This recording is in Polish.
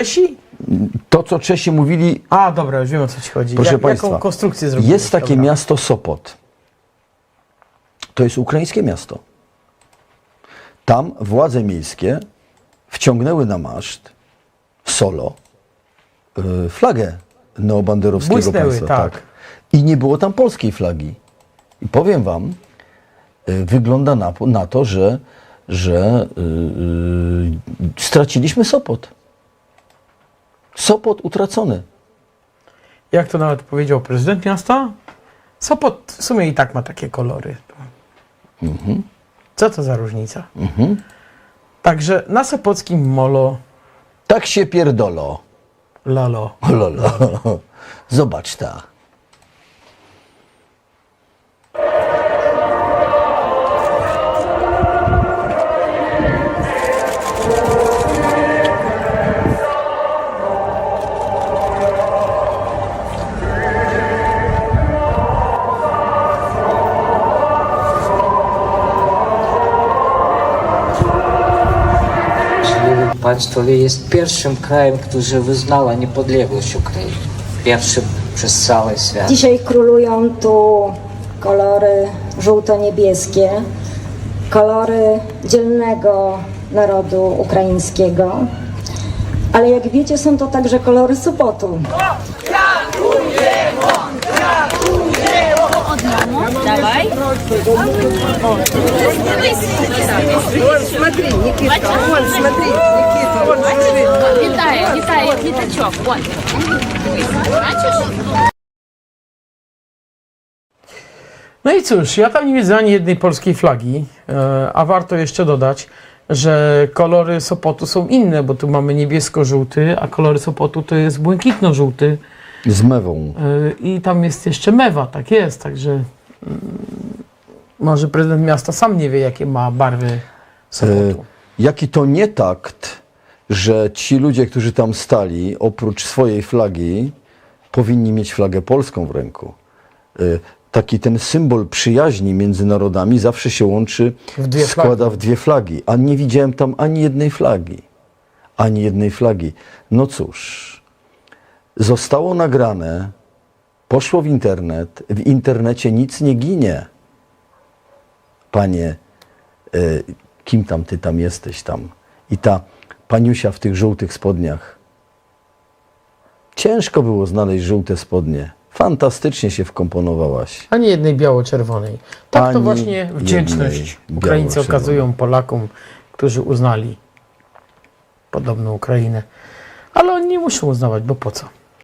Czesi? To, co Czesi mówili, A, dobra, już wiem o co ci chodzi. Proszę Jak, Państwa, jaką konstrukcję zrobiłeś? jest takie Dobra. miasto Sopot. To jest ukraińskie miasto. Tam władze miejskie wciągnęły na maszt solo y, flagę neobanderowskiego Błysnęły, państwa. tak. I nie było tam polskiej flagi. I powiem wam, y, wygląda na, na to, że, że y, y, straciliśmy Sopot. Sopot utracony. Jak to nawet powiedział prezydent miasta? Sopot w sumie i tak ma takie kolory. Mhm. Co to za różnica? Także na Sopockim molo Tak się pierdolo. lalo. Lolo. Zobacz ta. państwowie jest pierwszym krajem, który wyznała niepodległość Ukrainy. Pierwszym przez cały świat. Dzisiaj królują tu kolory żółto-niebieskie, kolory dzielnego narodu ukraińskiego. Ale jak wiecie, są to także kolory Sopotu. Давай. Смотри, Никита, вон, смотри, Никита, вон, смотри. Летает, летает летачок. Вот. Бачиш? No i cóż, ja tam nie widzę ani jednej polskiej flagi, e, a warto jeszcze dodać, że kolory Sopotu są inne, bo tu mamy niebiesko-żółty, a kolory Sopotu to jest błękitno-żółty Z mewą. e, i tam jest jeszcze mewa, tak jest, także mm, może prezydent miasta sam nie wie, jakie ma barwy E, Sopotu. jaki to nie takt, że ci ludzie, którzy tam stali, oprócz swojej flagi, powinni mieć flagę polską w ręku. E, taki ten symbol przyjaźni między narodami zawsze się łączy, W składa w dwie flagi. A nie widziałem tam ani jednej flagi. Ani jednej flagi. No cóż, zostało nagrane, poszło w internet. W internecie nic nie ginie. Panie, y, kim tam ty tam jesteś tam? I ta paniusia w tych żółtych spodniach. Ciężko było znaleźć żółte spodnie. Fantastycznie się wkomponowałaś. Ani jednej biało-czerwonej. Tak to Ani właśnie wdzięczność Ukraińcy okazują Polakom, którzy uznali podobną Ukrainę. Ale oni nie muszą uznawać, bo po co?